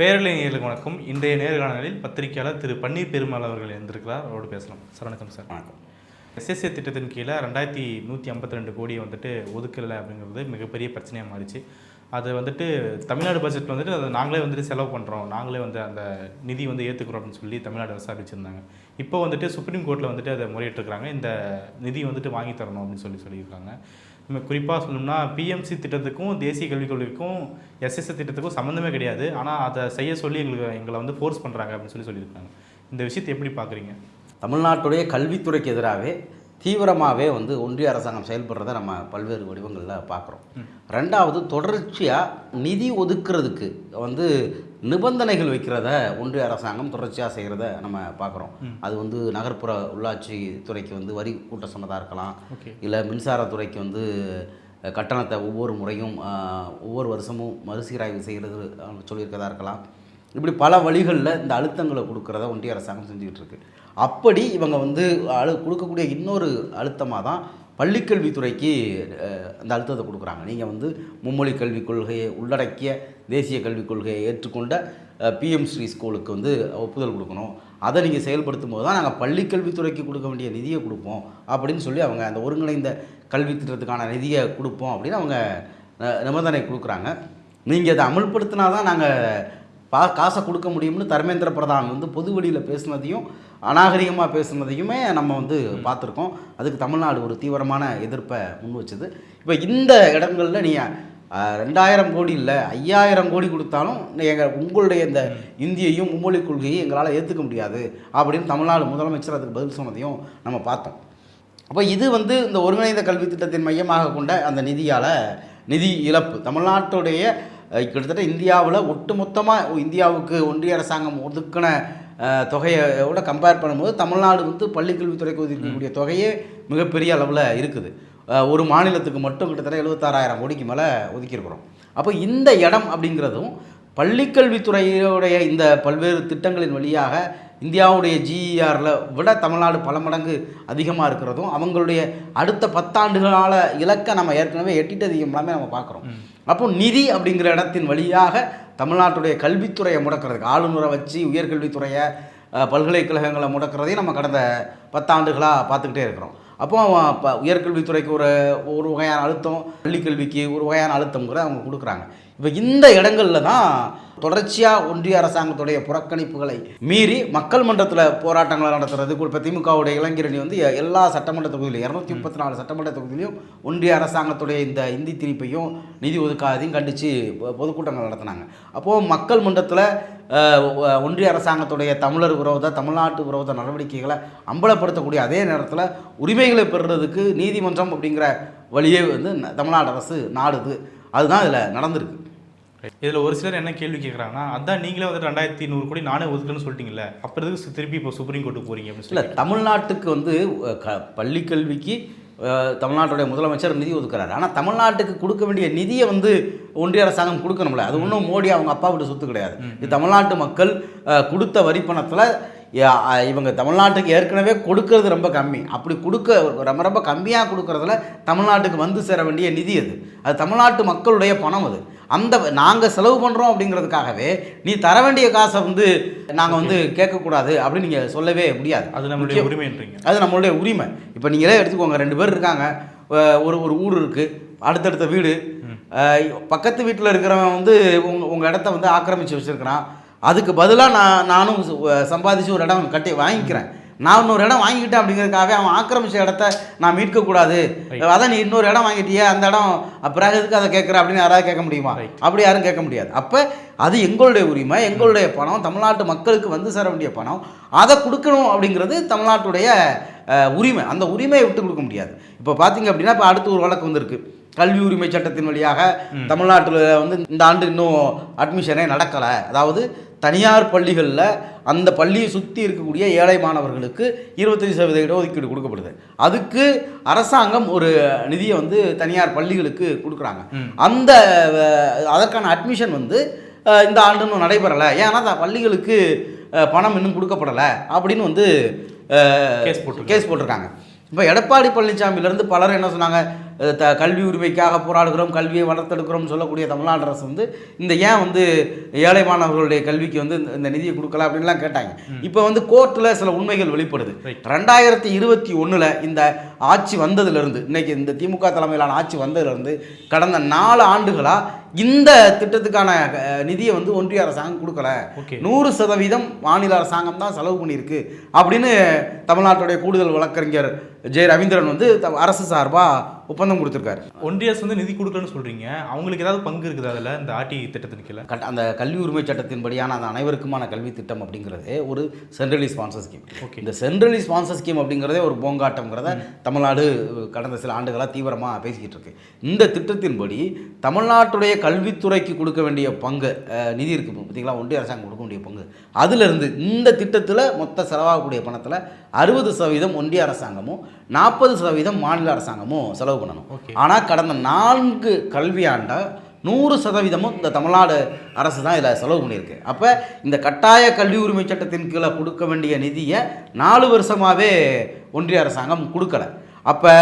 பேரலைஞர்களுக்கு வணக்கம். இன்றைய நேர்காணலில் பத்திரிகையாளர் திரு பன்னீர் பெருமாள் அவர்கள் இருந்திருக்கிறார். அவரோடு பேசலாம். சார் வணக்கம் சார். வணக்கம். எஸ்எஸ்ஏ திட்டத்தின் கீழே ரெண்டாயிரத்தி நூற்றி ஐம்பத்தி ரெண்டு கோடியை வந்துட்டு ஒதுக்கலை அப்படிங்கிறது மிகப்பெரிய பிரச்சனையாக மாறிச்சு. அது வந்துட்டு தமிழ்நாடு பட்ஜெட் வந்துட்டு அதை நாங்களே வந்துட்டு செலவு பண்ணுறோம் நாங்களே வந்து அந்த நிதி வந்து ஏற்றுக்கிறோம் அப்படின்னு சொல்லி தமிழ்நாடு அரசு அறிவிச்சிருந்தாங்க. இப்போ வந்துட்டு சுப்ரீம் கோர்ட்டில் வந்துட்டு அதை முறையிட்டிருக்கிறாங்க. இந்த நிதி வந்துட்டு வாங்கி தரணும் அப்படின்னு சொல்லி சொல்லியிருக்காங்க. குறிப்பாக சொல்லணும்னா பிஎம்சி திட்டத்துக்கும் தேசிய கல்விக் கொள்கைக்கும் எஸ்எஸ்ஏ திட்டத்துக்கும் சம்மந்தமே கிடையாது. ஆனால் அதை செய்ய சொல்லி எங்களுக்கு எங்களை வந்து ஃபோர்ஸ் பண்ணுறாங்க அப்படின்னு சொல்லி சொல்லியிருக்காங்க. இந்த விஷயத்தை எப்படி பார்க்குறீங்க தமிழ்நாட்டுடைய கல்வித்துறைக்கு எதிராகவே தீவிரமாகவே வந்து ஒன்றிய அரசாங்கம் செயல்படுறத நம்ம பல்வேறு வடிவங்களில் பார்க்குறோம் ரெண்டாவது தொடர்ச்சியாக நிதி ஒதுக்குறதுக்கு வந்து நிபந்தனைகள் வைக்கிறத ஒன்றிய அரசாங்கம் தொடர்ச்சியாக செய்கிறத நம்ம பார்க்குறோம் அது வந்து நகர்ப்புற உள்ளாட்சி துறைக்கு வந்து வரி கூட்ட சொன்னதாக இருக்கலாம். இல்லை மின்சாரத்துறைக்கு வந்து கட்டணத்தை ஒவ்வொரு முறையும் ஒவ்வொரு வருஷமும் மறுசீராய்வு செய்கிறது சொல்லியிருக்கதா இருக்கலாம். இப்படி பல வழிகளில் இந்த அழுத்தங்களை கொடுக்கறத ஒன்றிய அரசாங்கம் செஞ்சுக்கிட்டு இருக்கு. அப்படி இவங்க வந்து அழு கொடுக்கக்கூடிய இன்னொரு அழுத்தமாக தான் பள்ளிக்கல்வித்துறைக்கு அந்த அழுத்தத்தை கொடுக்குறாங்க. நீங்கள் வந்து மும்மொழி கல்விக் கொள்கையை உள்ளடக்கிய தேசிய கல்விக் கொள்கையை ஏற்றுக்கொண்ட பிஎம் ஸ்ரீ ஸ்கூலுக்கு வந்து ஒப்புதல் கொடுக்கணும். அதை நீங்கள் செயல்படுத்தும் போது தான் நாங்கள் பள்ளிக்கல்வித்துறைக்கு கொடுக்க வேண்டிய நிதியை கொடுப்போம் அப்படின்னு சொல்லி அவங்க அந்த ஒருங்கிணைந்த கல்வி திட்டத்துக்கான நிதியை கொடுப்போம் அப்படின்னு அவங்க நிபந்தனை கொடுக்குறாங்க. நீங்கள் அதை அமல்படுத்தினா தான் நாங்கள் பா காசை கொடுக்க முடியும்னு தர்மேந்திர பிரதான் வந்து பொது வெளியில் பேசுனதையும் அநாகரிகமாக பேசுனதையுமே நம்ம வந்து பார்த்துருக்கோம். அதுக்கு தமிழ்நாடு ஒரு தீவிரமான எதிர்ப்பை முன் வச்சது. இப்போ இந்த இடங்களில் நீங்கள் ரெண்டாயிரம் கோடி இல்லை ஐயாயிரம் கோடி கொடுத்தாலும் எங்கள் உங்களுடைய இந்த இந்தியையும் மும்மொழி கொள்கையை எங்களால் ஏற்றுக்க முடியாது அப்படின்னு தமிழ்நாடு முதலமைச்சர் அதுக்கு பதில் சொன்னதையும் நம்ம பார்த்தோம். அப்போ இது வந்து இந்த ஒருங்கிணைந்த கல்வி திட்டத்தின் மையமாக கொண்ட அந்த நிதியால் நிதி இழப்பு தமிழ்நாட்டுடைய கிட்டத்தட்ட இந்தியாவில் ஒட்டுமொத்தமாக இந்தியாவுக்கு ஒன்றிய அரசாங்கம் ஒதுக்கின தொகையோட கம்பேர் பண்ணும்போது தமிழ்நாடு வந்து பள்ளிக்கல்வித்துறைக்கு ஒதுக்கக்கூடிய தொகையே மிகப்பெரிய அளவில் இருக்குது. ஒரு மாநிலத்துக்கு மட்டும் கிட்டத்தட்ட எழுபத்தாறாயிரம் கோடிக்கு மேலே ஒதுக்கியிருக்கிறோம். அப்போ இந்த இடம் அப்படிங்கிறதும் பள்ளிக்கல்வித்துறையுடைய இந்த பல்வேறு திட்டங்களின் வழியாக இந்தியாவுடைய ஜிஇஆரில் விட தமிழ்நாடு பல மடங்கு அதிகமாக இருக்கிறதும் அவங்களுடைய அடுத்த பத்தாண்டுகளால் இலக்கை நம்ம ஏற்கனவே எட்டிட்டது எல்லாமே நம்ம பார்க்குறோம். அப்போ நிதி அப்படிங்கிற இடத்தின் வழியாக தமிழ்நாட்டுடைய கல்வித்துறையை முடக்கிறதுக்கு ஆளுநரை வச்சு உயர்கல்வித்துறையை பல்கலைக்கழகங்களை முடக்கிறதையும் நம்ம கடந்த பத்தாண்டுகளாக பார்த்துக்கிட்டே இருக்கிறோம். அப்போ இப்போ உயர்கல்வித்துறைக்கு ஒரு ஒரு வகையான அழுத்தம் பள்ளிக்கல்விக்கு ஒரு வகையான அழுத்தம்ங்கிற அவங்க கொடுக்குறாங்க. இப்போ இந்த இடங்களில் தான் தொடர்ச்சியாக ஒன்றிய அரசாங்கத்துடைய புறக்கணிப்புகளை மீறி மக்கள் மன்றத்தில் போராட்டங்களை நடத்துறது. இப்போ திமுகவுடைய இளைஞரணி வந்து எ- எல்லா சட்டமன்ற தொகுதியிலும் இரநூத்தி முப்பத்தி நாலு சட்டமன்ற தொகுதியிலும் ஒன்றிய அரசாங்கத்துடைய இந்த இந்தி திணிப்பையும் நிதி ஒதுக்காதையும் கண்டித்து பொதுக்கூட்டங்கள் நடத்தினாங்க. அப்போது மக்கள் மன்றத்தில் ஒன்றிய அரசாங்கத்துடைய தமிழர் விரோத தமிழ்நாட்டு விரோத நடவடிக்கைகளை அம்பலப்படுத்தக்கூடிய அதே நேரத்தில் உரிமைகளை பெறுறதுக்கு நீதிமன்றம் அப்படிங்கிற வழியே வந்து தமிழ்நாடு அரசு நாடுது. அதுதான் இதில் நடந்திருக்கு. இதில் ஒரு சிலர் என்ன கேள்வி கேட்குறாங்கன்னா அதான் நீங்களே வந்துட்டு ரெண்டாயிரத்தி நூறு கோடி நானே ஒதுக்குன்னு சொல்லிட்டீங்கல்ல அப்புறம் எதுக்கு திருப்பி இப்போ சுப்ரீம் கோர்ட்டுக்கு போறீங்க? அப்படின்னு இல்லை தமிழ்நாட்டுக்கு வந்து க பள்ளிக்கல்விக்கு தமிழ்நாட்டுடைய முதலமைச்சர் நிதி ஒதுக்குறாரு. ஆனால் தமிழ்நாட்டுக்கு கொடுக்க வேண்டிய நிதியை வந்து ஒன்றிய அரசாங்கம் கொடுக்கணும்ல. அது ஒன்றும் மோடி அவங்க அப்பா விட்டு சொத்து கிடையாது. இது தமிழ்நாட்டு மக்கள் கொடுத்த வரி பணத்தில் இவங்க தமிழ்நாட்டுக்கு ஏற்கனவே கொடுக்கறது ரொம்ப கம்மி. அப்படி கொடுக்க ரொம்ப ரொம்ப கம்மியாக கொடுக்கறதுல தமிழ்நாட்டுக்கு வந்து சேர வேண்டிய நிதி அது. அது தமிழ்நாட்டு மக்களுடைய பணம் அது. அந்த நாங்கள் செலவு பண்ணுறோம் அப்படிங்கிறதுக்காகவே நீ தர வேண்டிய காசை வந்து நாங்கள் வந்து கேட்கக்கூடாது அப்படின்னு நீங்கள் சொல்லவே முடியாது. அது நம்மளுடைய உரிமைன்றீங்க. அது நம்மளுடைய உரிமை. இப்போ நீங்களே எடுத்துக்கோங்க ரெண்டு பேர் இருக்காங்க. ஒரு ஒரு ஊர் இருக்குது அடுத்தடுத்த வீடு. பக்கத்து வீட்டில் இருக்கிறவன் வந்து உங்கள் உங்கள் இடத்த வந்து ஆக்கிரமித்து வச்சுருக்கிறான். அதுக்கு பதிலாக நான் நானும் சம்பாதிச்சு ஒரு இடம் கட்டி வாங்கிக்கிறேன். நான் இன்னொரு இடம் வாங்கிக்கிட்டேன் அப்படிங்கிறதுக்காகவே அவன் ஆக்கிரமிச்ச இடத்த நான் மீட்கக்கூடாது அதான் நீ இன்னொரு இடம் வாங்கிட்டியே அந்த இடம் பிறகு எதுக்கு அதை கேட்குற அப்படின்னு யாராவது கேட்க முடியுமா. அப்படி யாரும் கேட்க முடியாது. அப்போ அது எங்களுடைய உரிமை எங்களுடைய பணம் தமிழ்நாட்டு மக்களுக்கு வந்து சேர வேண்டிய பணம். அதை கொடுக்கணும் அப்படிங்கிறது தமிழ்நாட்டுடைய உரிமை. அந்த உரிமையை விட்டு கொடுக்க முடியாது. இப்போ பார்த்தீங்க அப்படின்னா இப்போ அடுத்து ஒரு வழக்கு வந்திருக்கு. கல்வி உரிமை சட்டத்தின் வழியாக தமிழ்நாட்டில் வந்து இந்த ஆண்டு இன்னும் அட்மிஷனே நடக்கலை. அதாவது தனியார் பள்ளிகளில் அந்த பள்ளியை சுற்றி இருக்கக்கூடிய ஏழை மாணவர்களுக்கு இருபத்தஞ்சி சதவீத இடஒதுக்கீடு கொடுக்கப்படுது. அதுக்கு அரசாங்கம் ஒரு நிதியை வந்து தனியார் பள்ளிகளுக்கு கொடுக்குறாங்க. அந்த அதற்கான அட்மிஷன் வந்து இந்த ஆண்டு இன்னும் நடைபெறலை. ஏன்னா அந்த பள்ளிகளுக்கு பணம் இன்னும் கொடுக்கப்படலை அப்படின்னு வந்து Case போட்டிருக்காங்க. கேஸ் போட்டிருக்காங்க. இப்போ எடப்பாடி பழனிசாமியிலேருந்து பலர் என்ன சொன்னாங்க? த கல்வி உரிமைக்காக போராடுகிறோம் கல்வியை வளர்த்தெடுக்கிறோம் சொல்லக்கூடிய தமிழ்நாடு அரசு வந்து இந்த ஏன் வந்து ஏழை மாணவர்களுடைய கல்விக்கு வந்து இந்த- இந்த நிதியை கொடுக்கல அப்படின்லாம் கேட்டாங்க. இப்போ வந்து கோர்ட்டில் சில உண்மைகள் வெளிப்படுது. ரெண்டாயிரத்தி இருபத்தி ஒன்றில் இந்த ஆட்சி வந்ததுலேருந்து இன்னைக்கு இந்த திமுக தலைமையிலான ஆட்சி வந்ததுலேருந்து கடந்த நாலு ஆண்டுகளாக இந்த திட்டத்துக்கான நிதியை வந்து ஒன்றிய அரசாங்கம் கொடுக்கல. நூறு சதவீதம் மாநில அரசாங்கம் தான் செலவு பண்ணியிருக்கு அப்படின்னு தமிழ்நாட்டுடைய கூடுதல் வழக்கறிஞர் ஜெய ரவீந்திரன் வந்து அரசு சார்பாக ஒப்பந்தம் கொடுத்துருக்காரு. ஒன்றிய அரசு வந்து நிதி கொடுக்கலன்னு சொல்றீங்க. அவங்களுக்கு ஏதாவது பங்கு இருக்குது அதில்? இந்த ஆர்டி திட்டத்தின் கீழே? அந்த கல்வி உரிமை சட்டத்தின்படியான அந்த அனைவருக்குமான கல்வி திட்டம் அப்படிங்கிறது ஒரு சென்ட்ரலி ஸ்பான்சர் ஸ்கீம் ஓகே இந்த சென்ட்ரலி ஸ்பான்சர் ஸ்கீம் அப்படிங்கிறதே ஒரு போங்காட்டம்ங்கிறத தமிழ்நாடு கடந்த சில ஆண்டுகளாக தீவிரமாக பேசிக்கிட்டு இருக்கு. இந்த திட்டத்தின்படி தமிழ்நாட்டுடைய கல்வித்துறைக்கு கொடுக்க வேண்டிய பங்கு நிதி இருக்கு. பார்த்தீங்களா ஒன்றிய அரசாங்கம் கொடுக்க வேண்டிய பங்கு. அதிலிருந்து இந்த திட்டத்தில் மொத்த செலவாகக்கூடிய பணத்தில் அறுபது சதவீதம் ஒன்றிய அரசாங்கமும் நாற்பது சதவீதம் மாநில அரசாங்கமும் செலவு பண்ணணும். ஆனால் கடந்த நான்கு கல்வியாண்டா நூறு சதவீதமும் இந்த தமிழ்நாடு அரசு தான் இதில் செலவு பண்ணியிருக்கு. அப்போ இந்த கட்டாய கல்வி உரிமை சட்டத்தின் கீழே கொடுக்க வேண்டிய நிதியை நாலு வருஷமாகவே ஒன்றிய அரசாங்கம் கொடுக்கல. அப்போ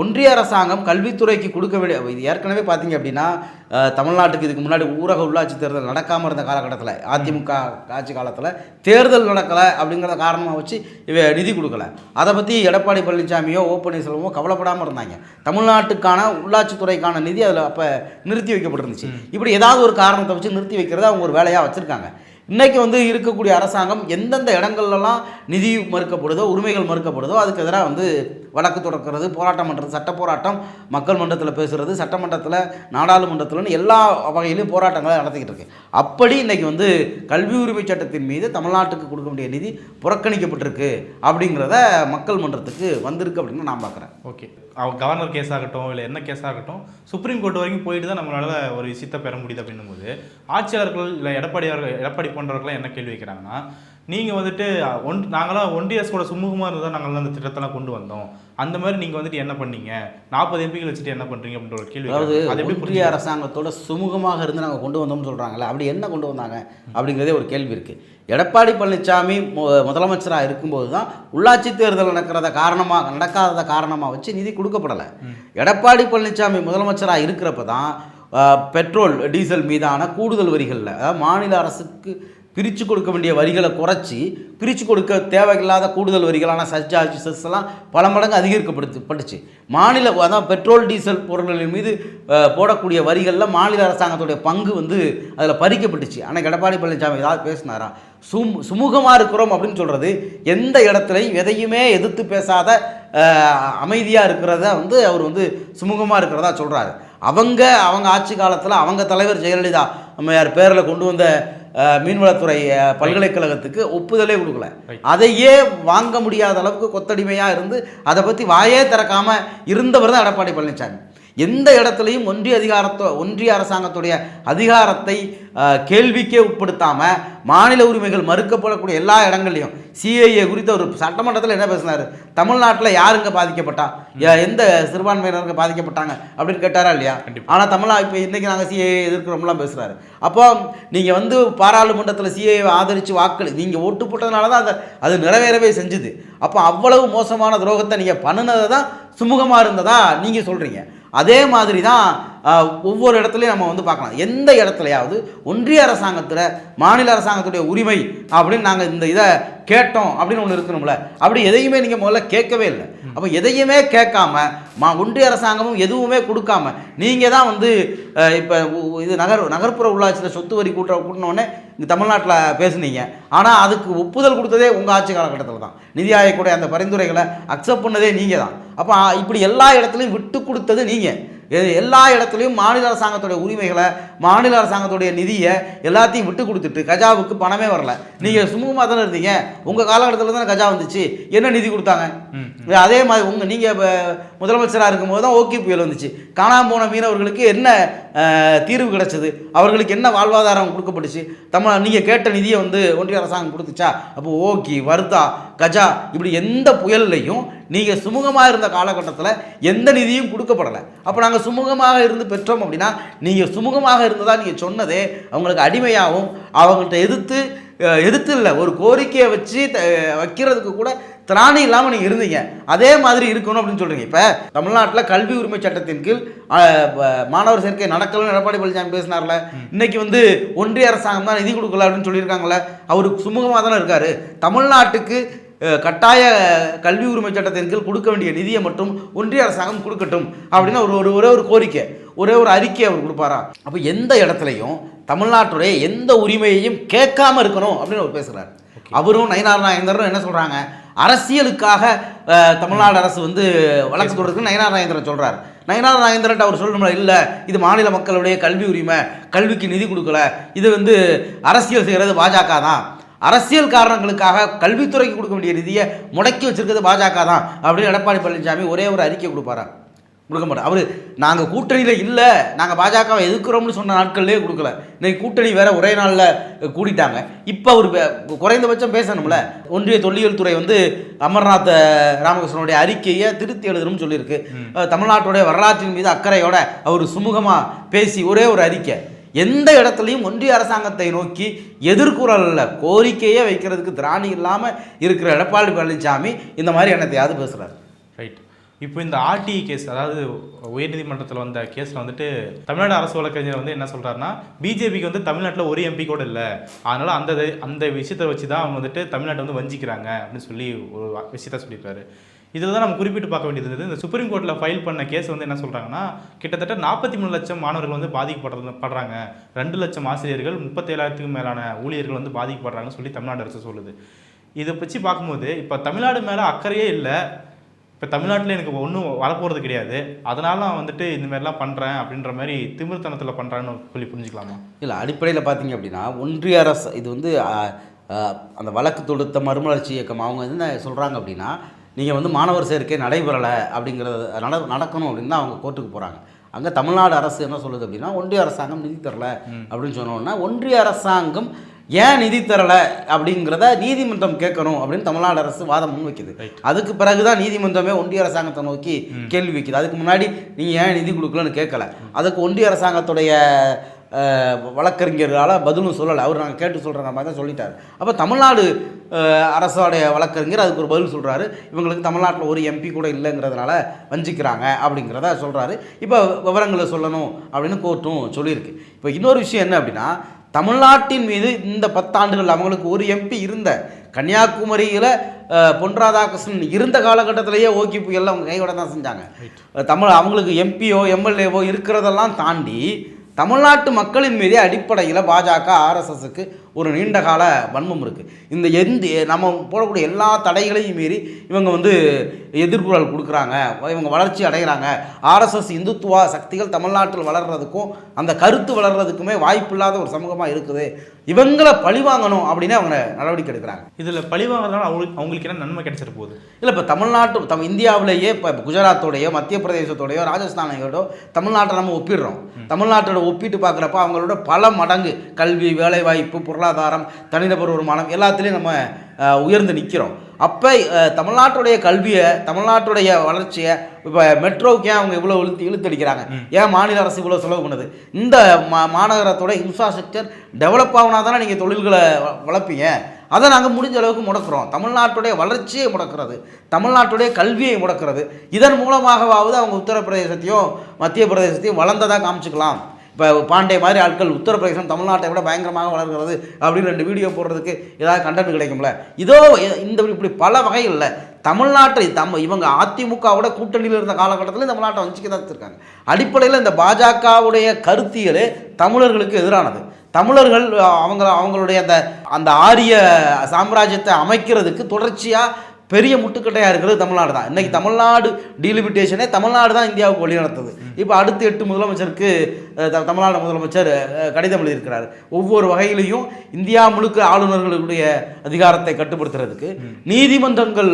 ஒன்றிய அரசாங்கம் கல்வித்துறைக்கு கொடுக்க வேண்டிய இது ஏற்கனவே பார்த்தீங்க அப்படின்னா தமிழ்நாட்டுக்கு இதுக்கு முன்னாடி ஊரக உள்ளாட்சி தேர்தல் நடக்காமல் இருந்த காலகட்டத்தில் அதிமுக ஆட்சி காலத்தில் தேர்தல் நடக்கலை அப்படிங்கிறத காரணமாக வச்சு இவ நிதி கொடுக்கல. அதை பற்றி எடப்பாடி பழனிசாமியோ ஓ பன்னீர்செல்வமோ கவலைப்படாமல் இருந்தாங்க. தமிழ்நாட்டுக்கான உள்ளாட்சித்துறைக்கான நிதி அதில் அப்போ நிறுத்தி வைக்கப்பட்டிருந்துச்சு. இப்படி ஏதாவது ஒரு காரணத்தை வச்சு நிறுத்தி வைக்கிறத அவங்க ஒரு வேலையாக வச்சுருக்காங்க. இன்னைக்கு வந்து இருக்கக்கூடிய அரசாங்கம் எந்தெந்த இடங்கள்லாம் நிதி மறுக்கப்படுதோ உரிமைகள் மறுக்கப்படுதோ அதுக்கு எதிராக வந்து வழக்கு தொடக்கிறது போராட்டம் பண்ணுறது சட்ட போராட்டம் மக்கள் மன்றத்தில் பேசுகிறது சட்டமன்றத்தில் நாடாளுமன்றத்தில்னு எல்லா வகையிலும் போராட்டங்களை நடத்திக்கிட்டு இருக்கு. அப்படி இன்றைக்கி வந்து கல்வி உரிமை சட்டத்தின் மீது தமிழ்நாட்டுக்கு கொடுக்க வேண்டிய நிதி புறக்கணிக்கப்பட்டிருக்கு அப்படிங்கிறத மக்கள் மன்றத்துக்கு வந்திருக்கு அப்படின்னு நான் பார்க்குறேன் ஓகே. அவ கவர்னர் கேஸ் ஆகட்டும் இல்லை என்ன கேஸ் ஆகட்டும் சுப்ரீம் கோர்ட் வரைக்கும் போயிட்டு தான் நம்மளால ஒரு விஷயத்தை பெற முடியுது அப்படின்னும் போது ஆட்சியாளர்கள் இல்லை எடப்பாடி அவர்கள் எடப்பாடி போன்றவர்கள்லாம் என்ன கேள்வி வைக்கிறாங்கன்னா நீங்கள் வந்துட்டு ஒன் நாங்களாம் ஒன்றிய அரசோட சுமூகமாக இருந்தால் நாங்களாம் அந்த திட்டத்தெல்லாம் கொண்டு வந்தோம். அந்த மாதிரி நீங்கள் வந்துட்டு என்ன பண்ணீங்க? நாற்பது எம்பிகள் வச்சுட்டு என்ன பண்ணுறீங்க அப்படின்ற ஒரு கேள்வி அதாவது. அது எப்படி புரியுது அரசாங்கத்தோட சுமூகமாக இருந்து நாங்கள் கொண்டு வந்தோம்னு சொல்கிறாங்கல்ல அப்படி என்ன கொண்டு வந்தாங்க அப்படிங்கிறதே ஒரு கேள்வி இருக்குது எடப்பாடி பழனிசாமி மு- முதலமைச்சராக இருக்கும்போது தான் உள்ளாட்சி தேர்தல் நடக்கிறத காரணமாக நடக்காதத காரணமாக வச்சு நிதி கொடுக்கப்படலை. எடப்பாடி பழனிசாமி முதலமைச்சராக இருக்கிறப்ப தான் பெட்ரோல் டீசல் மீதான கூடுதல் வரிகளில் அதாவது மாநில அரசுக்கு பிரித்து கொடுக்க வேண்டிய வரிகளை குறைச்சி பிரித்து கொடுக்க தேவையில்லாத கூடுதல் வரிகளான சர்ச்சார்ஜ் செஸ் எல்லாம் பல மடங்கு அதிகரிக்கப்படுத்து பட்டுச்சு. மாநில அதான் பெட்ரோல் டீசல் பொருட்களின் மீது போடக்கூடிய வரிகளில் மாநில அரசாங்கத்துடைய பங்கு வந்து அதில் பறிக்கப்பட்டுச்சு. ஆனால் எடப்பாடி பழனிசாமி ஏதாவது பேசினாரா? சும் சுமூகமாக இருக்கிறோம் அப்படின்னு சொல்கிறது எந்த இடத்துலையும் எதையுமே எதிர்த்து பேசாத அமைதியாக இருக்கிறத வந்து அவர் வந்து சுமூகமாக இருக்கிறதா சொல்கிறாரு அவங்க அவங்க ஆட்சி காலத்தில் அவங்க தலைவர் ஜெயலலிதா அம்மையார் பேரில் கொண்டு வந்த மீன்வளத்துறை பல்கலைக்கழகத்துக்கு ஒப்புதலே கொடுக்கல. அதையே வாங்க முடியாத அளவுக்கு கொத்தடிமையாக இருந்து அதை பற்றி வாயே திறக்காம இருந்தவர் தான் எடப்பாடி பழனிசாமி எந்த இடத்துலையும் ஒன்றிய அதிகாரத்தோ ஒன்றிய அரசாங்கத்துடைய அதிகாரத்தை கேள்விக்கே உட்படுத்தாமல் மாநில உரிமைகள் மறுக்கப்படக்கூடிய எல்லா இடங்கள்லையும் சிஏஏ குறித்த ஒரு சட்டமன்றத்தில் என்ன பேசினார்? தமிழ்நாட்டில் யாருங்க பாதிக்கப்பட்டா? எந்த சிறுபான்மையினருங்க பாதிக்கப்பட்டாங்க? அப்படின்னு கேட்டாரா இல்லையா. ஆனால் தமிழா இப்போ இன்றைக்கி நாங்கள் சிஏஏ எதிர்க்கிறோம்லாம் பேசுகிறாரு அப்போ நீங்கள் வந்து பாராளுமன்றத்தில் சிஏஏ ஆதரித்து வாக்களி நீங்கள் ஓட்டு போட்டதுனால தான் அதை அது நிறைவேறவே செஞ்சுது. அப்போ அவ்வளவு மோசமான துரோகத்தை நீங்கள் பண்ணினதை தான் சுமூகமாக இருந்ததா நீங்கள் சொல்கிறீங்க அதே மாதிரி தான் ஒவ்வொரு இடத்துலையும் நம்ம வந்து பார்க்கலாம். எந்த இடத்துலையாவது ஒன்றிய அரசாங்கத்தில் மாநில அரசாங்கத்துடைய உரிமை அப்படின்னு நாங்கள் இந்த இதை கேட்டோம் அப்படின்னு ஒன்று இருக்கணும்ல. அப்படி எதையுமே நீங்கள் முதல்ல கேட்கவே இல்லை. அப்போ எதையுமே கேட்காம மா ஒன்றிய அரசாங்கமும் எதுவுமே கொடுக்காம நீங்கள் தான் வந்து இப்போ இது நகர் நகர்ப்புற உள்ளாட்சியில் சொத்து வரி கூட்ட கூட்டினோடனே இங்கே தமிழ்நாட்டில் பேசுனீங்க. ஆனால் அதுக்கு ஒப்புதல் கொடுத்ததே உங்கள் ஆட்சி காலகட்டத்தில் தான். நிதி ஆயக்கூடிய அந்த பரிந்துரைகளை அக்செப்ட் பண்ணதே நீங்கள் தான். அப்போ இப்படி எல்லா இடத்துலையும் விட்டு கொடுத்தது நீங்கள் எல்லா இடத்துலையும் மாநில அரசாங்கத்துடைய உரிமைகளை மாநில அரசாங்கத்துடைய நிதியை எல்லாத்தையும் விட்டு கொடுத்துட்டு கஜாவுக்கு பணமே வரல. நீங்கள் சுமூகமாக தானே இருந்தீங்க. உங்கள் காலகட்டத்தில் தானே கஜா வந்துச்சு. என்ன நிதி கொடுத்தாங்க? அதே மாதிரி உங்கள் நீங்கள் முதலமைச்சராக இருக்கும்போது தான் ஓகே புயல் வந்துச்சு. காணாமல் போன மீனவர்களுக்கு என்ன தீர்வு கிடைச்சது? அவர்களுக்கு என்ன வாழ்வாதாரம் கொடுக்கப்பட்டுச்சு? தமிழ் நீங்கள் கேட்ட நிதியை வந்து ஒன்றிய அரசாங்கம் கொடுத்துச்சா? அப்போ ஓகி வர்தா கஜா இப்படி எந்த புயல்லையும் நீங்கள் சுமூகமாக இருந்த காலகட்டத்தில் எந்த நிதியும் கொடுக்கப்படலை. அப்போ நாங்கள் சுமூகமாக இருந்து பெற்றோம் அப்படின்னா நீங்கள் சுமூகமாக இருந்ததா நீங்கள் சொன்னதே அவங்களுக்கு அடிமையாகவும் அவங்கள்ட்ட எதிர்த்து எதிர்த்து இல்லை ஒரு கோரிக்கையை வச்சு த- வைக்கிறதுக்கு கூட திராணி இல்லாமல் நீங்கள் இருந்தீங்க. அதே மாதிரி இருக்கணும் அப்படின்னு சொல்கிறீங்க இப்போ தமிழ்நாட்டில் கல்வி உரிமை சட்டத்தின் கீழ் மாணவர் சேர்க்கை நடக்கலன்னு எடப்பாடி பழனிசாமி பேசினார்ல. இன்னைக்கு வந்து ஒன்றிய அரசாங்கம் தான் நிதி கொடுக்கல அப்படின்னு சொல்லியிருக்காங்களே அவர் சுமூகமாக தானே இருக்காரு. தமிழ்நாட்டுக்கு கட்டாய கல்வி உரிமை சட்டத்தின் கீழ் கொடுக்க வேண்டிய நிதியை மட்டும் ஒன்றிய அரசாங்கம் கொடுக்கட்டும் அப்படின்னு ஒரு ஒரு ஒரே ஒரு கோரிக்கை ஒரே ஒரு அறிக்கை அவர் கொடுப்பாரா? அப்போ எந்த இடத்துலையும் தமிழ்நாட்டுடைய எந்த உரிமையையும் கேட்காம இருக்கணும் அப்படின்னு அவர் பேசுகிறார் அவரும் நயனார் நாயந்தரும் என்ன சொல்கிறாங்க அரசியலுக்காக தமிழ்நாடு அரசு வந்து வழக்கு தொடருக்கு நயனார் நாயந்திரன் சொல்கிறார் நயனார் நாயந்திரன் அவர் சொல்லணும்ல இல்லை இது மாநில மக்களுடைய கல்வி உரிமை கல்விக்கு நிதி கொடுக்கல இது வந்து அரசியல் செய்கிறது பாஜக தான். அரசியல் காரணங்களுக்காக கல்வித்துறைக்கு கொடுக்க வேண்டிய நிதியை முடக்கி வச்சிருக்கிறது பாஜக தான் அப்படின்னு எடப்பாடி பழனிசாமி ஒரே ஒரு அறிக்கை கொடுப்பாரா? கொடுக்க மாட்டோம் அவர் நாங்கள் கூட்டணியில் இல்லை நாங்கள் பாஜகவை எதிர்க்கிறோம்னு சொன்ன நாட்கள்லேயே கொடுக்கல. இன்னைக்கு கூட்டணி வேற ஒரே நாளில் கூடிட்டாங்க. இப்போ அவர் குறைந்தபட்சம் பேசணும்ல. ஒன்றிய தொல்லியல் துறை வந்து அமர்நாத் ராமகிருஷ்ணனுடைய அறிக்கையை திருத்தி எழுதணும்னு சொல்லியிருக்கு. தமிழ்நாட்டுடைய வரலாற்றின் மீது அக்கறையோட அவர் சுமூகமாக பேசி ஒரே ஒரு அறிக்கை. எந்த இடத்துலையும் ஒன்றிய அரசாங்கத்தை நோக்கி எதிர்குறல்ல கோரிக்கையே வைக்கிறதுக்கு திராணி இல்லாமல் இருக்கிற எடப்பாடி பழனிசாமி இந்த மாதிரி என்னத்தையாவது பேசுகிறார் ரைட் இப்போ இந்த ஆர்டிஇ கேஸ் அதாவது உயர்நீதிமன்றத்தில் வந்த கேஸில் வந்துட்டு தமிழ்நாடு அரசு வழக்கறிஞர் வந்து என்ன சொல்கிறாருன்னா பிஜேபிக்கு வந்து தமிழ்நாட்டில் ஒரு எம்பி கூட இல்லை. அதனால் அந்த அந்த விஷயத்தை வச்சு தான் அவங்க வந்துட்டு தமிழ்நாட்டை வந்து வஞ்சிக்கிறாங்க அப்படின்னு சொல்லி ஒரு விஷயத்த சொல்லியிருக்காரு. இதில் தான் நம்ம குறிப்பிட்டு பார்க்க வேண்டியது இருந்தது. இந்த சுப்ரீம் கோர்ட்டில் ஃபைல் பண்ண கேஸ் வந்து என்ன சொல்கிறாங்கன்னா கிட்டத்தட்ட நாற்பத்தி மூணு லட்சம் மாணவர்கள் வந்து பாதிக்கப்படுறது படுறாங்க. ரெண்டு லட்சம் ஆசிரியர்கள் முப்பத்தேழாயிரத்துக்கும் மேலான ஊழியர்கள் வந்து பாதிக்கப்படுறாங்கன்னு சொல்லி தமிழ்நாடு அரசு சொல்லுது. இதை பற்றி பார்க்கும்போது இப்போ தமிழ்நாடு மேலே அக்கறையே இல்லை. இப்போ தமிழ்நாட்டில் எனக்கு ஒன்றும் வரப்போகிறது கிடையாது. அதனால நான் வந்துட்டு இந்த மாதிரிலாம் பண்ணுறேன் அப்படின்ற மாதிரி திமிர்த்தனத்தில் பண்ணுறான்னு சொல்லி புரிஞ்சுக்கலாமா? இல்லை அடிப்படையில் பார்த்தீங்க அப்படின்னா ஒன்றிய அரசு இது வந்து அந்த வழக்கு தொடுத்த மறுமலர்ச்சி இயக்கம் அவங்க என்ன சொல்கிறாங்க அப்படின்னா நீங்கள் வந்து மாணவர் சேர்க்கை நடைபெறலை அப்படிங்கிறது நட நடக்கணும் அப்படின்னு தான் அவங்க கோர்ட்டுக்கு போகிறாங்க அங்கே தமிழ்நாடு அரசு என்ன சொல்லுது அப்படின்னா ஒன்றிய அரசாங்கம் நிதி தரல அப்படின்னு சொன்னோன்னா ஒன்றிய அரசாங்கம் ஏன் நிதி தரல அப்படிங்கிறத நீதிமன்றம் கேட்கணும் அப்படின்னு தமிழ்நாடு அரசு வாதம் முன்வைக்குது. அதுக்கு பிறகு தான் நீதிமன்றமே ஒன்றிய அரசாங்கத்தை நோக்கி கேள்வி வைக்குது. அதுக்கு முன்னாடி நீங்கள் ஏன் நிதி கொடுக்கலன்னு கேட்கல. அதுக்கு ஒன்றிய அரசாங்கத்துடைய வழக்கறிஞர்களால் பதிலும் சொல்லலை. அவர் நாங்கள் கேட்டு சொல்கிற மாதிரி தான் சொல்லிட்டார். அப்போ தமிழ்நாடு அரசோடைய வழக்கறிஞர் அதுக்கு ஒரு பதில் சொல்கிறாரு இவங்களுக்கு தமிழ்நாட்டில் ஒரு எம்பி கூட இல்லைங்கிறதுனால வஞ்சிக்கிறாங்க அப்படிங்கிறத சொல்கிறாரு இப்போ விவரங்களை சொல்லணும் அப்படின்னு கோர்ட்டும் சொல்லியிருக்கு. இப்போ இன்னொரு விஷயம் என்ன அப்படின்னா தமிழ்நாட்டின் மீது இந்த பத்தாண்டுகள் அவங்களுக்கு ஒரு எம்பி இருந்த கன்னியாகுமரியில் பொன் ராதாகிருஷ்ணன் இருந்த காலகட்டத்திலேயே ஓகி புயலில் அவங்க கைவிட தான் செஞ்சாங்க. தமிழ் அவங்களுக்கு எம்பியோ எம்எல்ஏவோ இருக்கிறதெல்லாம் தாண்டி தமிழ்நாட்டு மக்களின் மீதே அடிப்படையில் பாஜக ஆர்எஸ்எஸ்க்கு ஒரு நீண்ட கால வன்மம் இருக்குது இந்த எந்த நம்ம போடக்கூடிய எல்லா தடைகளையும் மீறி இவங்க வந்து எதிர்குரல் கொடுக்குறாங்க இவங்க வளர்ச்சி அடைகிறாங்க. ஆர்எஸ்எஸ் இந்துத்துவா சக்திகள் தமிழ்நாட்டில் வளர்றதுக்கும் அந்த கருத்து வளர்றதுக்குமே வாய்ப்பில்லாத ஒரு சமூகமாக இருக்குது. இவங்களை பழிவாங்கணும் அப்படின்னு அவங்க நடவடிக்கை எடுக்கிறாங்க. இதில் பழிவாங்கிறதுனால அவங்களுக்கு அவங்களுக்கு என்ன நன்மை கிடைச்சிட்டு போகுது? இல்லை இப்போ தமிழ்நாட்டு தம் இந்தியாவிலேயே இப்போ குஜராத்தோடையோ மத்திய பிரதேசத்தோடையோ ராஜஸ்தானையோடோ தமிழ்நாட்டை நம்ம ஒப்பிடுறோம். தமிழ்நாட்டோட ஒப்பிட்டு பார்க்குறப்ப அவங்களோட பல மடங்கு கல்வி வேலைவாய்ப்பு பொருளாதாரம் தனிநபர் வருமானம் எல்லாத்துலேயும் நம்ம உயர்ந்து நிற்கிறோம் அப்போ தமிழ்நாட்டுடைய கல்வியை தமிழ்நாட்டுடைய வளர்ச்சியை இப்போ மெட்ரோவுக்கு ஏன் அவங்க இவ்வளோ இழுத்து இழுத்தடிக்கிறாங்க. ஏன் மாநில அரசு இவ்வளோ செலவு பண்ணுது? இந்த மா மாநகரத்தோட இன்ஃப்ராஸ்ட்ரக்சர் டெவலப் ஆகுனா தானே நீங்கள் தொழில்களை வளர்ப்பீங்க. அதை நாங்கள் முடிஞ்ச அளவுக்கு முடக்குறோம். தமிழ்நாட்டுடைய வளர்ச்சியை முடக்கிறது தமிழ்நாட்டுடைய கல்வியை முடக்கிறது இதன் மூலமாகவாவது அவங்க உத்தரப்பிரதேசத்தையும் மத்திய பிரதேசத்தையும் வளர்ந்ததாக காமிச்சுக்கலாம். இப்போ பாண்டே மாதிரி ஆட்கள் உத்தரப்பிரதேசம் தமிழ்நாட்டை விட பயங்கரமாக வளர்கிறது அப்படின்னு ரெண்டு வீடியோ போடுறதுக்கு ஏதாவது கண்டென்ட் கிடைக்கும்ல? இதோ இந்த இப்படி பல வகைகளில் தமிழ்நாட்டை தம் இவங்க அதிமுகவோட கூட்டணியில் இருந்த காலகட்டத்தில் தமிழ்நாட்டை வஞ்சிக்க தான் இருக்காங்க அடிப்படையில் இந்த பாஜகவுடைய கருத்தியல் தமிழர்களுக்கு எதிரானது. தமிழர்கள் அவங்க அவங்களுடைய அந்த அந்த ஆரிய சாம்ராஜ்யத்தை அமைக்கிறதுக்கு தொடர்ச்சியாக பெரிய முட்டுக்கட்டையாக இருக்கிறது தமிழ்நாடு தான். இன்றைக்கி தமிழ்நாடு டீலிமிட்டேஷனே தமிழ்நாடு தான் இந்தியாவுக்கு வழிநடத்துது இப்போ அடுத்த எட்டு முதலமைச்சருக்கு த- தமிழ்நாடு முதலமைச்சர் கடிதம் எழுதியிருக்கிறார். ஒவ்வொரு வகையிலையும் இந்தியா முழுக்க ஆளுநர்களுடைய அதிகாரத்தை கட்டுப்படுத்துறதுக்கு நீதிமன்றங்கள்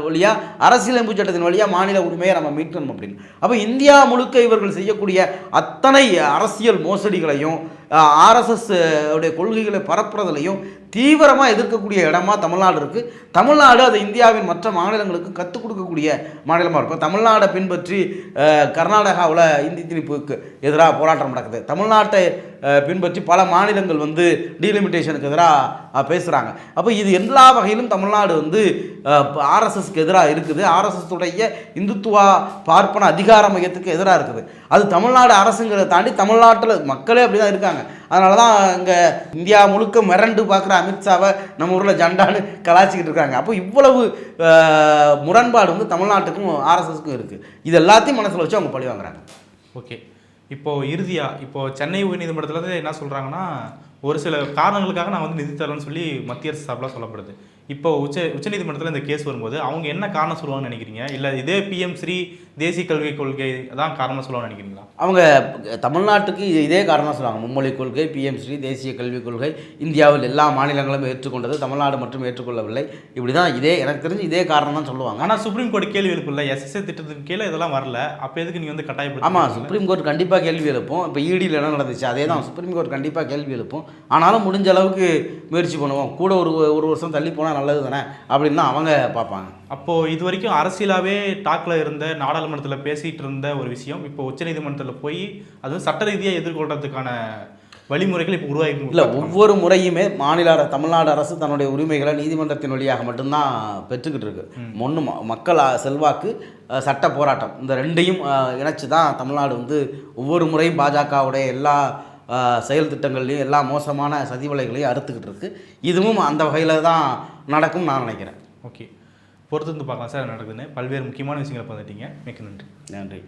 வழியாக வழியா அரசியலமைப்பு சட்டத்தின் வழியா மாநில உரிமையை நம்ம மீட்கணும் அப்படின்னு. அப்போ இந்தியா முழுக்க இவர்கள் செய்யக்கூடிய அத்தனை அரசியல் மோசடிகளையும் ஆர்எஸ்எஸ் உடைய கொள்கைகளை பரப்புறதுலையும் தீவிரமாக எதிர்க்கக்கூடிய இடமா தமிழ்நாடு இருக்குது தமிழ்நாடு அது இந்தியாவின் மற்ற மாநிலங்களுக்கு கற்றுக் கொடுக்கக்கூடிய மாநிலமாக இருக்கும். தமிழ்நாடை பின்பற்றி கர்நாடகாவில் இந்தி திணிப்புக்கு எதிராக போராட்டம் நடக்குது. தமிழ்நாட்டை பின்பற்றி பல மாநிலங்கள் வந்து டீலிமிட்டேஷனுக்கு எதிராக பேசுகிறாங்க அப்போ இது எல்லா வகையிலும் தமிழ்நாடு வந்து ஆர்எஸ்எஸ்க்கு எதிராக இருக்குது. ஆர்எஸ்எஸ் உடைய இந்துத்துவா பார்ப்பன அதிகார மையத்துக்கு எதிராக இருக்குது. அது தமிழ்நாடு அரசுங்கிறத தாண்டி தமிழ்நாட்டில் மக்களே அப்படி தான் இருக்காங்க. அதனால தான் இங்கே இந்தியா முழுக்க மிரண்டு பார்க்குற அமித்ஷாவை நம்ம ஊரில் ஜண்டான்னு கலாச்சிக்கிட்டு இருக்காங்க. அப்போ இவ்வளவு முரண்பாடு வந்து தமிழ்நாட்டுக்கும் ஆர்எஸ்எஸ்க்கும் இருக்குது இது எல்லாத்தையும் மனசில் வச்சு அவங்க பழி வாங்குறாங்க. ஓகே. இப்போது இறுதியாக இப்போ சென்னை உயர்நீதிமன்றத்தில் என்ன சொல்கிறாங்கன்னா ஒரு சில காரணங்களுக்காக நான் வந்து நிதி தரேன்னு சொல்லி மத்திய அரசு சார்பில் சொல்லப்படுது. இப்போ உச்ச உச்சநீதிமன்றத்தில் இந்த கேஸ் வரும்போது அவங்க என்ன காரணம் சொல்லுவாங்கன்னு நினைக்கிறீங்க? இல்லை இதே பிஎம் ஸ்ரீ தேசிய கல்விக் கொள்கை தான் காரணம் சொல்லுவாங்கன்னு நினைக்கிறீங்களா? அவங்க தமிழ்நாட்டுக்கு இதே காரணம் சொல்லுவாங்க மும்மொழி கொள்கை பிஎம் ஸ்ரீ தேசிய கல்விக் கொள்கை இந்தியாவில் எல்லா மாநிலங்களும் ஏற்றுக்கொண்டது தமிழ்நாடு மட்டும் ஏற்றுக்கொள்ளவில்லை. இப்படி தான் இதே எனக்கு தெரிஞ்சு இதே காரணம் தான் சொல்லுவாங்க. ஆனா சுப்ரீம் கோர்ட் கேள்வி எழுப்புல எஸ்எஸ்ஏ திட்டத்துக்கு கீழே இதெல்லாம் வரல. அப்போ எதுக்கு நீங்க வந்து கட்டாயப்படுத்தி ஆமாம் சுப்ரீம் கோர்ட் கண்டிப்பாக கேள்வி எழுப்போம். இப்போ இடியில் என்ன நடந்துச்சு? அதே தான் சுப்ரீம் கோர்ட் கண்டிப்பாக கேள்வி எழுப்போம். ஆனாலும் முடிஞ்ச அளவுக்கு முயற்சி பண்ணுவோம். கூட ஒரு ஒரு வருஷம் தள்ளி போனால் நல்லது தானே? அப்படின்னு தான் அவங்க பார்ப்பாங்க. அப்போ இது வரைக்கும் அரசியலாவே டாக்ல இருந்த நாடாளுமன்றத்தில் பேசிட்டு இருந்த ஒரு விஷயம். இப்போ உச்சநீதிமன்றத்தில் போய் அது சட்ட ரீதியாக எதிர்கொள்றதுக்கான வழிமுறைகள் இப்போ உருவாகி இல்லை ஒவ்வொரு முறையுமே மாநில தமிழ்நாடு அரசு தன்னுடைய உரிமைகளை நீதிமன்றத்தின் வழியாக மட்டும்தான் பெற்றுக்கிட்டு இருக்கு. ஒன்று மக்கள் செல்வாக்கு சட்ட போராட்டம். இந்த ரெண்டையும் இணைச்சு தான் தமிழ்நாடு வந்து ஒவ்வொரு முறையும் பாஜகவுடைய எல்லா செயல் திட்டங்கள்லையும் எல்லா மோசமான சதிவலைகளையும் அறுத்துக்கிட்டு இருக்கு. இதுவும் அந்த வகையில் தான் நடக்கும் நான் நினைக்கிறேன். ஓகே. பொறுத்து வந்து பார்க்கலாம் சார் நடக்குதுன்னு. பல்வேறு முக்கியமான விஷயங்களை பார்த்துட்டீங்க மிக்க நன்றி. நன்றி.